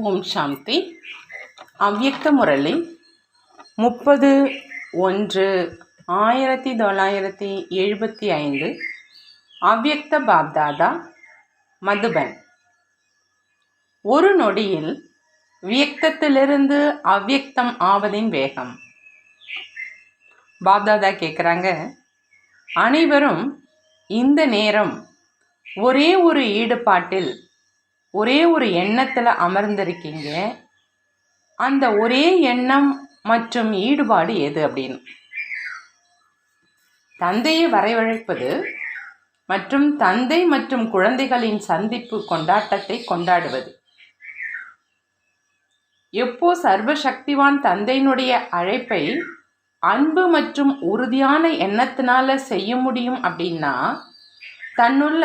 ஓம் சாந்தி. அவ்யக்த முரளி. முப்பது ஒன்று ஆயிரத்தி தொள்ளாயிரத்தி எழுபத்தி ஐந்து. அவ்யக்த பாப்தாதா மதுபன். ஒரு நொடியில் வியக்தத்திலிருந்து அவ்யக்தம் ஆவதின் வேகம். பாப்தாதா கேட்குறாங்க அனைவரும் இந்த நேரம் ஒரே ஒரு ஈடுபாட்டில் ஒரே ஒரு எண்ணத்தில் அமர்ந்திருக்கீங்க. அந்த ஒரே எண்ணம் மற்றும் ஈடுபாடு எது அப்படின்னு? தந்தையை வரவழைப்பது மற்றும் தந்தை மற்றும் குழந்தைகளின் சந்திப்பு கொண்டாட்டத்தை கொண்டாடுவது. எப்போ சர்வசக்திவான் தந்தையினுடைய அழைப்பை அன்பு மற்றும் உறுதியான எண்ணத்தினால செய்ய முடியும் அப்படின்னா தன்னுள்ள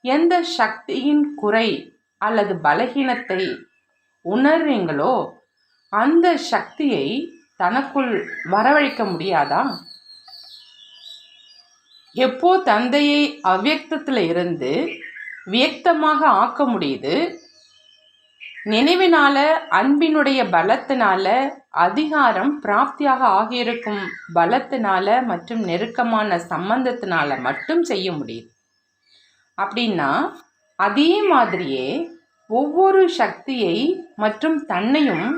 எந்த சக்தியின் குறை அல்லது பலகீனத்தை உணர்றீங்களோ அந்த சக்தியை தனக்குள் வரவழைக்க முடியாதா? எப்போ தந்தையை அவ்வியக்தத்தில் இருந்து வியக்தமாக ஆக்க முடியுது? நினைவினால அன்பினுடைய பலத்தினால அதிகாரம் பிராப்தியாக ஆகியிருக்கும் பலத்தினால மற்றும் நெருக்கமான சம்பந்தத்தினால மட்டும் செய்ய முடியுது. அப்படின்னா அதே மாதிரியே ஒவ்வொரு சக்தியை மற்றும் தன்னையும்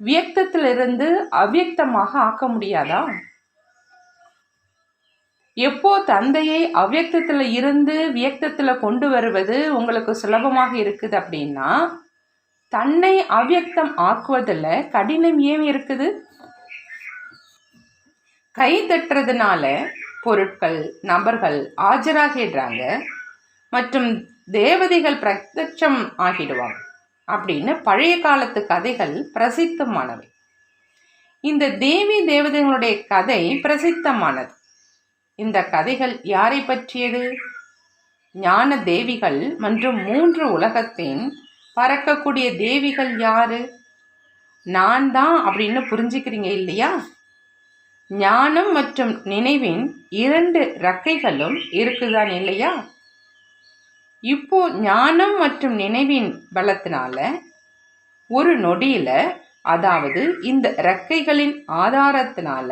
வியக்தத்திலிருந்து அவ்வியக்தமாக ஆக்க முடியாதா? எப்போ தந்தையை அவ்வியக்தத்தில் இருந்து வியக்தத்தில் கொண்டு வருவது உங்களுக்கு சுலபமாக இருக்குது அப்படின்னா தன்னை அவ்வியக்தம் ஆக்குவதில் கடினம் ஏன் இருக்குது? கை தட்டுறதுனால பொருட்கள் நபர்கள் ஆஜராகிடுறாங்க. மற்றும் தேவதைகள் பிரத்யட்சம் ஆகிடுவாங்க அப்படின்னு பழைய காலத்து கதைகள் பிரசித்தமானவை. இந்த தேவி தேவதைகளுடைய கதை பிரசித்தமானது. இந்த கதைகள் யாரை பற்றியது? ஞான தேவிகள் மற்றும் மூன்று உலகத்தின் பறக்கக்கூடிய தேவிகள் யாரு? நான் தான் அப்படின்னு புரிஞ்சுக்கிறீங்க இல்லையா? ஞானம் மற்றும் நினைவின் இரண்டு ரக்கைகளும் இருக்குதான் இல்லையா? இப்போ ஞானம் மற்றும் நினைவின் பலத்தினால ஒரு நொடியில அதாவது இந்த ரெக்கைகளின் ஆதாரத்தினால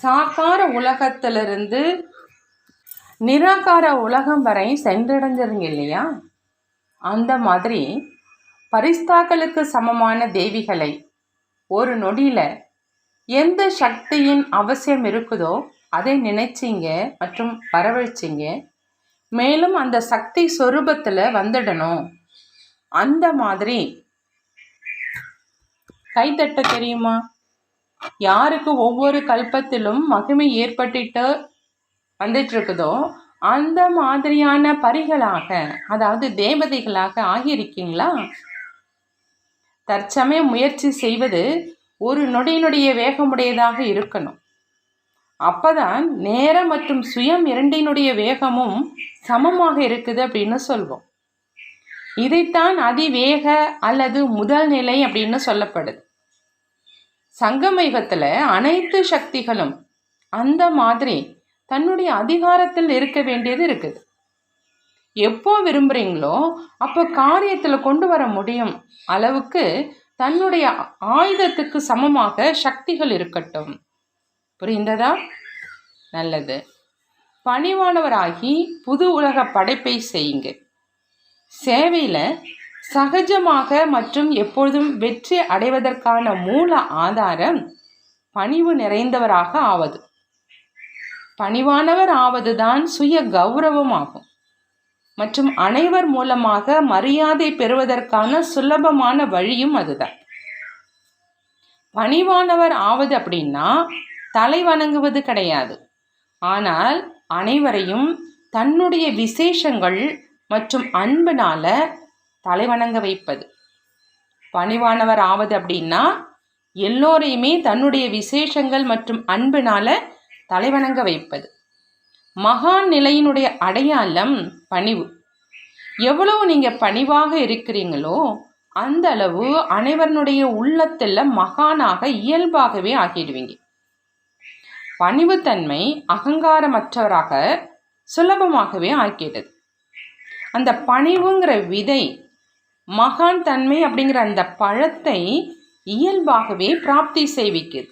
சாக்கார உலகத்திலிருந்து நிராகார உலகம் வரை சென்றடைஞ்சிருங்க இல்லையா? அந்த மாதிரி பரிஸ்தாக்களுக்கு சமமான தேவிகளை ஒரு நொடியில எந்த சக்தியின் அவசியம் இருக்குதோ அதை நினைச்சிங்க மற்றும் வரவழைச்சிங்க. மேலும் அந்த சக்தி சொரூபத்தில் வந்துடணும். அந்த மாதிரி. கைத்தட்ட தெரியுமா? யாருக்கு ஒவ்வொரு கல்பத்திலும் மகிமை ஏற்பட்டுட்டு வந்துட்டு இருக்குதோ அந்த மாதிரியான பரிகளாக அதாவது தேவதைகளாக ஆகியிருக்கீங்களா? தற்சமயம் முயற்சி செய்வது ஒரு நொடியினுடைய வேகமுடையதாக இருக்கணும். அப்பதான் நேரம் மற்றும் சுயம் இரண்டினுடைய வேகமும் சமமாக இருக்குது அப்படின்னு சொல்வோம். இதைத்தான் அதிவேக அல்லது முதல் நிலை அப்படின்னு சொல்லப்படுது. சங்கமயுகத்தில் அனைத்து சக்திகளும் அந்த மாதிரி தன்னுடைய அதிகாரத்தில் இருக்க வேண்டியது இருக்குது. எப்போ விரும்புகிறீங்களோ அப்போ காரியத்தில் கொண்டு வர முடியும் அளவுக்கு தன்னுடைய ஆயுதத்துக்கு சமமாக சக்திகள் இருக்கட்டும். புரிந்ததா? நல்லது. பணிவானவராகி புது உலக படைப்பை செய்யுங்க. சேவையில் சகஜமாக மற்றும் எப்பொழுதும் வெற்றி அடைவதற்கான மூல ஆதாரம் பணிவு நிறைந்தவராக ஆவது. பணிவானவர் ஆவதுதான் சுய கௌரவமாகும் மற்றும் அனைவர் மூலமாக மரியாதை பெறுவதற்கான சுலபமான வழியும் அதுதான். பணிவானவர் ஆவது அப்படின்னா தலை வணங்குவது கிடையாது. ஆனால் அனைவரையும் தன்னுடைய விசேஷங்கள் மற்றும் அன்புனால தலைவணங்க வைப்பது. பணிவானவர் ஆவது அப்படின்னா எல்லோரையுமே தன்னுடைய விசேஷங்கள் மற்றும் அன்பினால தலைவணங்க வைப்பது. மகான் நிலையினுடைய அடையாளம் பணிவு. எவ்வளவு நீங்கள் பணிவாக இருக்கிறீங்களோ அந்த அளவு அனைவருடைய உள்ளத்தில் மகானாக இயல்பாகவே ஆகிடுவீங்க. பணிவுத்தன்மை அகங்காரமற்றவராக சுலபமாகவே ஆக்கிட்டது அந்த பணிவுங்கிற விதை மகான் தன்மை அப்படிங்கிற அந்த பழத்தை இயல்பாகவே பிராப்தி செய்விக்குது.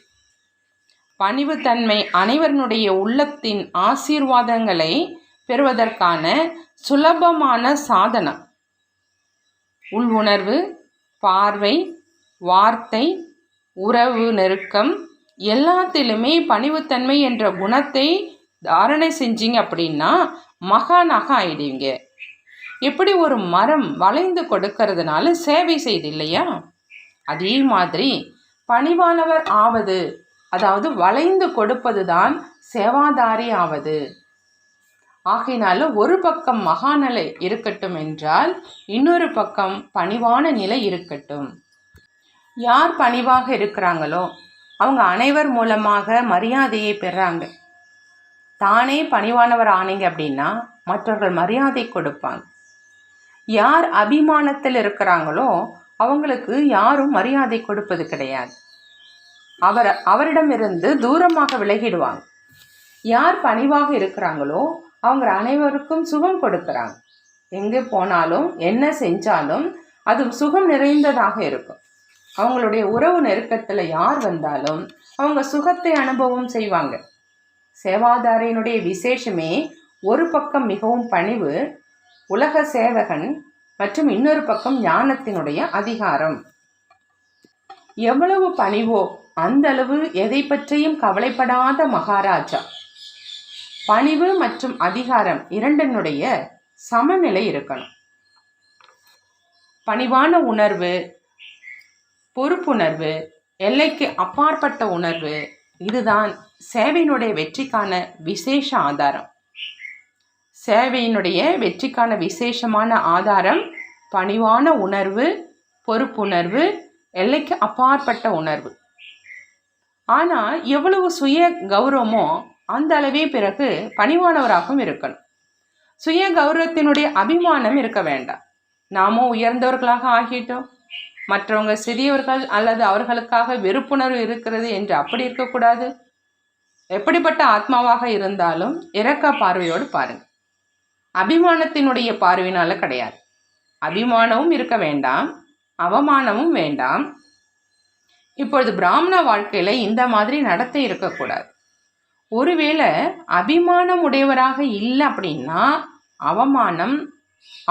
பணிவுத்தன்மை அனைவருடைய உள்ளத்தின் ஆசீர்வாதங்களை பெறுவதற்கான சுலபமான சாதனம். உள் உணர்வு பார்வை வார்த்தை உறவு நெருக்கம் எல்லாத்திலுமே பணிவுத்தன்மை என்ற குணத்தை தாரணை செஞ்சீங்க அப்படின்னா மகானாக ஆயிடுவீங்க. எப்படி ஒரு மரம் வளைந்து கொடுக்கறதுனால சேவை செய்து இல்லையா? அதே மாதிரி பணிவானவர் ஆவது அதாவது வளைந்து கொடுப்பது தான் சேவாதாரி ஆவது. ஆகையினால ஒரு பக்கம் மகாநிலை இருக்கட்டும் என்றால் இன்னொரு பக்கம் பணிவான நிலை இருக்கட்டும். யார் பணிவாக இருக்கிறாங்களோ அவங்க அனைவர் மூலமாக மரியாதையை பெறாங்க. தானே பணிவானவர் ஆனீங்க அப்படின்னா மற்றவர்கள் மரியாதை கொடுப்பாங்க. யார் அபிமானத்தில் இருக்கிறாங்களோ அவங்களுக்கு யாரும் மரியாதை கொடுப்பது கிடையாது. அவர் அவரிடமிருந்து தூரமாக விலகிடுவாங்க. யார் பணிவாக இருக்கிறாங்களோ அவங்க அனைவருக்கும் சுகம் கொடுக்குறாங்க. எங்கே போனாலும் என்ன செஞ்சாலும் அது சுகம் நிறைந்ததாக இருக்கும். அவங்களுடைய உறவு நெருக்கத்தில் யார் வந்தாலும் அவங்க சுகத்தை அனுபவம் செய்வாங்க. சேவாதாரியினுடைய விசேஷமே ஒரு பக்கம் மிகவும் பணிவு உலக சேவகன் மற்றும் இன்னொரு பக்கம் ஞானத்தினுடைய அதிகாரம். எவ்வளவு பணிவோ அந்த அளவு எதை பற்றியும் கவலைப்படாத மகாராஜா. பணிவு மற்றும் அதிகாரம் இரண்டினுடைய சமநிலை இருக்கணும். பணிவான உணர்வு பொறுப்புணர்வு எல்லைக்கு அப்பாற்பட்ட உணர்வு இதுதான் சேவையினுடைய வெற்றிக்கான விசேஷ ஆதாரம். சேவையினுடைய வெற்றிக்கான விசேஷமான ஆதாரம் பணிவான உணர்வு பொறுப்புணர்வு எல்லைக்கு அப்பாற்பட்ட உணர்வு. ஆனால் எவ்வளவு சுய கௌரவமோ அந்த அளவே பிறகு பணிவானவராகவும் இருக்கணும். சுய கௌரவத்தினுடைய அபிமானம் இருக்க வேண்டாம். நாமும் உயர்ந்தவர்களாக ஆகிட்டோம். மற்றவங்க சிறியவர்கள் அல்லது அவர்களுக்காக வெறுப்புணர்வு இருக்கிறது என்று அப்படி இருக்கக்கூடாது. எப்படிப்பட்ட ஆத்மாவாக இருந்தாலும் இறக்க பார்வையோடு பாருங்க அபிமானத்தினுடைய பார்வையினால கிடையாது. அபிமானமும் இருக்க வேண்டாம். அவமானமும் வேண்டாம். இப்பொழுது பிராமண வாழ்க்கையில் இந்த மாதிரி நடத்த இருக்கக்கூடாது. ஒருவேளை அபிமானம் உடையவராக இல்லை அப்படின்னா அவமானம்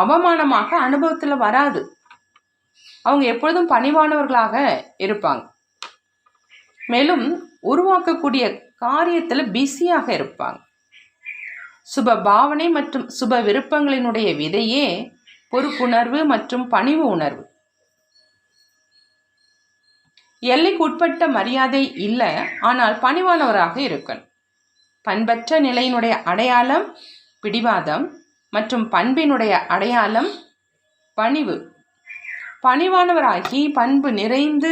அவமானமாக அனுபவத்தில் வராது. அவங்க எப்பொழுதும் பணிவானவர்களாக இருப்பாங்க. மேலும் உருவாக்கக்கூடிய காரியத்தில் பிஸியாக இருப்பாங்க. சுப பாவனை மற்றும் சுப விருப்பங்களினுடைய விதையே பொறுப்புணர்வு மற்றும் பணிவு உணர்வு. எல்லைக்கு உட்பட்ட மரியாதை இல்லை ஆனால் பணிவானவராக இருக்கணும். பண்பற்ற நிலையினுடைய அடையாளம் பிடிவாதம் மற்றும் பண்பினுடைய அடையாளம் பணிவு. பணிவானவராகி பண்பு நிறைந்து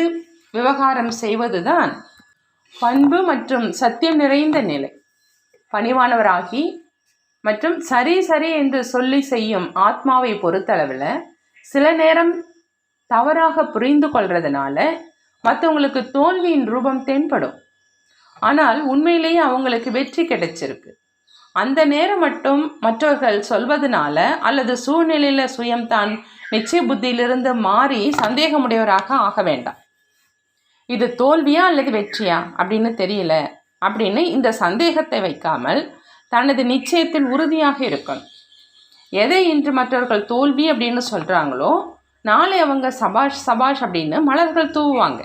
விவகாரம் செய்வதுதான் பண்பு மற்றும் சத்தியம் நிறைந்த நிலை. பணிவானவராகி மற்றும் சரி சரி என்று சொல்லி செய்யும் ஆத்மாவை பொறுத்தளவில் சில நேரம் தவறாக புரிந்து கொள்றதுனால மற்றவங்களுக்கு தோல்வியின் ரூபம் தென்படும். ஆனால் உண்மையிலேயே அவங்களுக்கு வெற்றி கிடைச்சிருக்கு. அந்த நேரம் மட்டும் மற்றவர்கள் சொல்வதனால அல்லது சூழ்நிலையில் சுயம்தான் நிச்சய புத்தியிலிருந்து மாறி சந்தேகமுடையவராக ஆக வேண்டாம். இது தோல்வியா அல்லது வெற்றியா அப்படின்னு தெரியல. அப்படின்னு இந்த சந்தேகத்தை வைக்காமல் தனது நிச்சயத்தில் உறுதியாக இருக்கணும். எதை இன்று மற்றவர்கள் தோல்வி அப்படின்னு சொல்கிறாங்களோ நாளை அவங்க சபாஷ் சபாஷ் அப்படின்னு மலர்கள் தூவுவாங்க.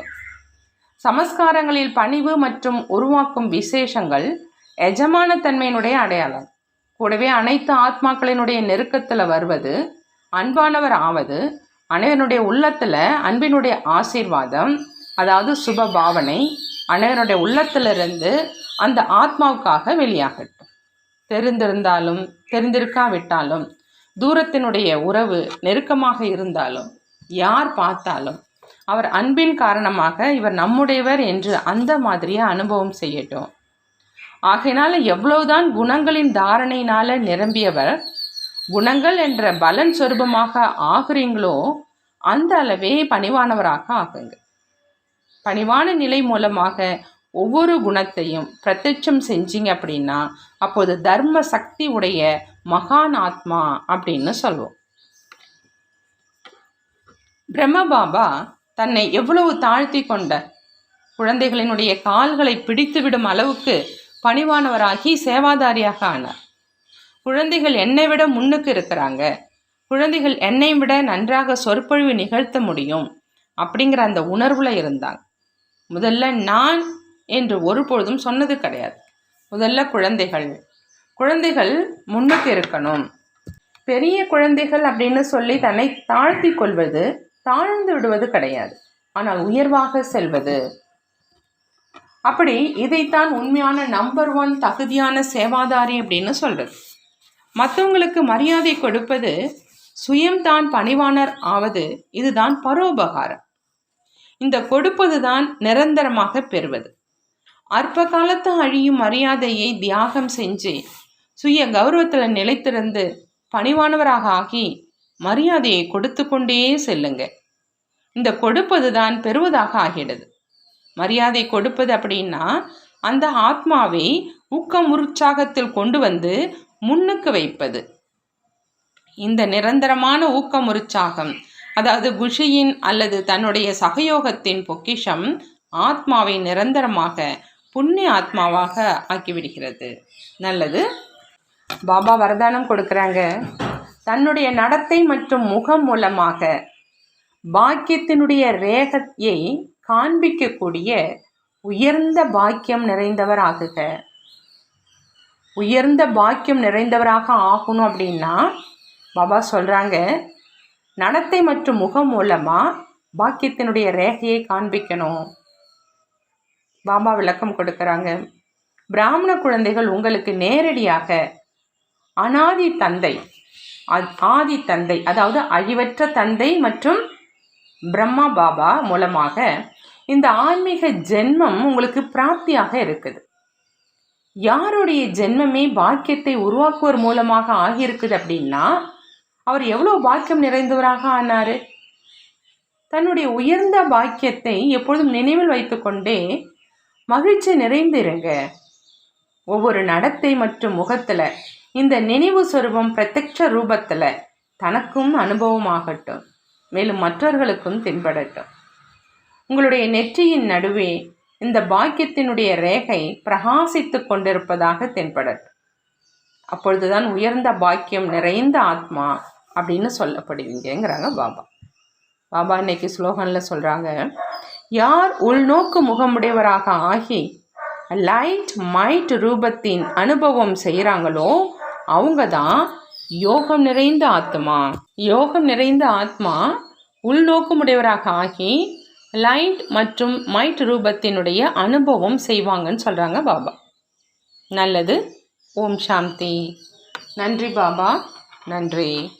சமஸ்காரங்களில் பணிவு மற்றும் உருவாக்கும் விசேஷங்கள் எஜமான தன்மையினுடைய அடையாளம். கூடவே அனைத்து ஆத்மாக்களினுடைய நெருக்கத்தில் வருவது அன்பானவர் ஆவது அனைவருடைய உள்ளத்தில் அன்பினுடைய ஆசீர்வாதம் அதாவது சுப பாவனை அனைவருடைய உள்ளத்திலிருந்து அந்த ஆத்மாவுக்காக வெளியாகட்டும். தெரிந்திருந்தாலும் தெரிந்திருக்காவிட்டாலும் தூரத்தினுடைய உறவு நெருக்கமாக இருந்தாலும் யார் பார்த்தாலும் அவர் அன்பின் காரணமாக இவர் நம்முடையவர் என்று அந்த மாதிரியே அனுபவம் செய்யட்டும். ஆகையினால எவ்வளவுதான் குணங்களின் தாரணையினால நிரம்பியவர் குணங்கள் என்ற பலன் சொரூபமாக ஆகுறீங்களோ அந்த அளவே பணிவானவராக ஆகுங்க. பணிவான நிலை மூலமாக ஒவ்வொரு குணத்தையும் பிரத்யட்சம் செஞ்சீங்க அப்படின்னா அப்போது தர்ம சக்தி உடைய மகான் ஆத்மா அப்படின்னு சொல்லுவோம் பிரம்ம பாபா தன்னை எவ்வளவு தாழ்த்தி கொண்ட குழந்தைகளினுடைய கால்களை பிடித்துவிடும் அளவுக்கு பணிவானவராகி சேவாதாரியாக ஆனார். குழந்தைகள் என்னை விட முன்னுக்கு இருக்கிறாங்க. குழந்தைகள் என்னை விட நன்றாக சொற்பொழிவு நிகழ்த்த முடியும் அப்படிங்கிற அந்த உணர்வில் இருந்தாங்க. முதல்ல நான் என்று ஒருபொழுதும் சொன்னது கிடையாது. முதல்ல குழந்தைகள். குழந்தைகள் முன்னுக்கு இருக்கணும். பெரிய குழந்தைகள் அப்படின்னு சொல்லி தன்னை தாழ்த்தி கொள்வது தாழ்ந்து விடுவது கிடையாது. ஆனால் உயர்வாக செல்வது. அப்படி இதைத்தான் உண்மையான நம்பர் ஒன் தகுதியான சேவாதாரி அப்படின்னு சொல்கிறது மற்றவங்களுக்கு மரியாதை கொடுப்பது சுயம்தான் பணிவானர் ஆவது இதுதான் பரோபகாரம். இந்த கொடுப்பது தான் நிரந்தரமாக பெறுவது. அற்ப காலத்து அழியும் மரியாதையை தியாகம் செஞ்சு சுய கௌரவத்தில் நிலைத்திருந்து பணிவானவராக ஆகி மரியாதையை கொடுத்து கொண்டே செல்லுங்க. இந்த கொடுப்பது தான் பெறுவதாக ஆகிடுது. மரியாதை கொடுப்பது அப்படின்னா அந்த ஆத்மாவை ஊக்கம் உற்சாகத்தில் கொண்டு வந்து முன்னுக்கு வைப்பது. இந்த நிரந்தரமான ஊக்கம் உற்சாகம் அதாவது குஷியின் அல்லது தன்னுடைய சகயோகத்தின் பொக்கிஷம் ஆத்மாவை நிரந்தரமாக புண்ணிய ஆத்மாவாக ஆக்கிவிடுகிறது. நல்லது. பாபா வரதானம் கொடுக்குறாங்க. தன்னுடைய நடத்தை மற்றும் முகம் மூலமாக பாக்கியத்தினுடைய ரேகத்தை காண்பிக்கக்கூடிய உயர்ந்த பாக்கியம் நிறைந்தவர் ஆகுக. உயர்ந்த பாக்கியம் நிறைந்தவராக ஆகணும் அப்படின்னா பாபா சொல்கிறாங்க நடத்தை மற்றும் முகம் மூலமாக பாக்கியத்தினுடைய ரேகையை காண்பிக்கணும். பாபா விளக்கம் கொடுக்குறாங்க பிராமண குழந்தைகள் உங்களுக்கு நேரடியாக அனாதி தந்தை ஆதி தந்தை அதாவது அழிவற்ற தந்தை மற்றும் பிரம்மா பாபா மூலமாக இந்த ஆன்மீக ஜென்மம் உங்களுக்கு பிராப்தியாக இருக்குது. யாருடைய ஜென்மமே பாக்கியத்தை உருவாக்குவர் மூலமாக ஆகியிருக்குது அப்படின்னா அவர் எவ்வளோ பாக்கியம் நிறைந்தவராக ஆனார்? தன்னுடைய உயர்ந்த பாக்கியத்தை எப்பொழுதும் நினைவில் வைத்துக்கொண்டே மகிழ்ச்சி நிறைந்திருங்க. ஒவ்வொரு நடத்தை மற்றும் முகத்தில் இந்த நினைவு சொருபம் பிரத்யட்ச ரூபத்தில் தனக்கும் அனுபவமாகட்டும் மேலும் மற்றவர்களுக்கும் தென்படட்டும். உங்களுடைய நெற்றியின் நடுவே இந்த பாக்கியத்தினுடைய ரேகை பிரகாசித்து கொண்டிருப்பதாக தென்படட்டும் அப்பொழுதுதான் உயர்ந்த பாக்கியம் நிறைந்த ஆத்மா அப்படின்னு சொல்லப்படுவீங்கிறாங்க பாபா. பாபா இன்னைக்கு ஸ்லோகனில் சொல்கிறாங்க யார் உள்நோக்கு முகமுடையவராக ஆகி லைட் மைட் ரூபத்தின் அனுபவம் செய்கிறாங்களோ அவங்க தான் யோகம் நிறைந்த ஆத்மா. யோகம் நிறைந்த ஆத்மா உள்நோக்கமுடையவராக ஆகி லைட் மற்றும் மைட் ரூபத்தினுடைய அனுபவம் செய்வாங்கன்னு சொல்கிறாங்க பாபா. நல்லது. ஓம் சாந்தி. நன்றி பாபா. நன்றி.